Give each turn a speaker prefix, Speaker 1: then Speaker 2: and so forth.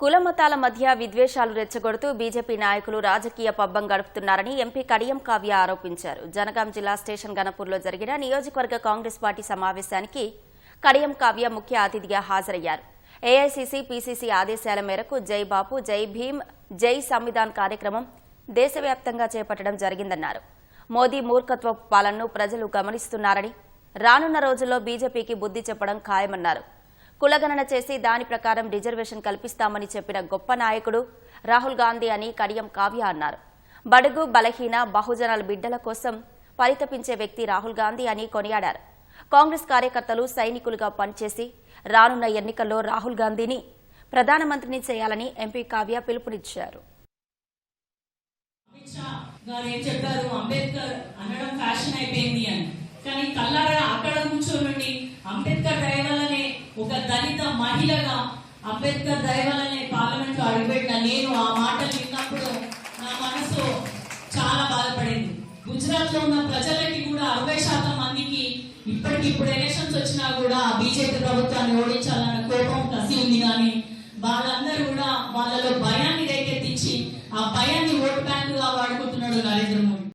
Speaker 1: కుల మతాల మధ్య విద్వేషాలు రెచ్చగొడుతూ బీజేపీ నాయకులు రాజకీయ పబ్బం గడుపుతున్నారని ఎంపీ కడియం కావ్య ఆరోపించారు. జనగాం జిల్లా స్టేషన్ గణపూర్లో జరిగిన నియోజకవర్గ కాంగ్రెస్ పార్టీ సమావేశానికి కడియం కావ్య ముఖ్య అతిథిగా హాజరయ్యారు. ఏఐసీసీ పీసీసీ ఆదేశాల మేరకు జై బాపు జై భీమ్ జై సంవిధాన్ కార్యక్రమం దేశవ్యాప్తంగా చేపట్టడం జరిగిందన్నారు. మోదీ మూర్ఖత్వ పాలనను ప్రజలు గమనిస్తున్నారని రానున్న రోజుల్లో బీజేపీకి బుద్ధి చెప్పడం ఖాయమన్నారు. కులగణన చేసి దాని ప్రకారం రిజర్వేషన్ కల్పిస్తామని చెప్పిన గొప్ప నాయకుడు రాహుల్ గాంధీ అని కడియం కావ్య అన్నారు. బడుగు బలహీన బహుజనాల బిడ్డల కోసం పరితపించే వ్యక్తి రాహుల్ గాంధీ అని కొనియాడారు. కాంగ్రెస్ కార్యకర్తలు సైనికులుగా పనిచేసి రానున్న ఎన్నికల్లో రాహుల్ గాంధీని ప్రధానమంత్రిని చేయాలని ఎంపీ కావ్య పిలుపునిచ్చారు.
Speaker 2: చెప్పారు? అంబేద్కర్ అనడం ఫ్యాషన్ అయిపోయింది అని. కానీ కల్లారా అక్కడ కూర్చోనండి ఒక దళిత మహిళగా అంబేద్కర్ దయ పార్లమెంట్లో అడుగుపెట్టిన నేను ఆ మాటలు విన్నప్పుడు నా మనసు చాలా బాధపడింది. గుజరాత్లో ఉన్న ప్రజలకి కూడా అరవై శాతం మందికి ఇప్పటికి ఇప్పుడు ఎలక్షన్స్ వచ్చినా కూడా బీజేపీ ప్రభుత్వాన్ని ఓడించాలన్న కోపం కసి ఉంది కానీ వాళ్ళందరూ కూడా వాళ్ళలో భయాన్ని రేకెత్తించి ఆ భయాన్ని ఓటు బ్యాంకుగా వాడుకుంటున్నాడు నరేంద్ర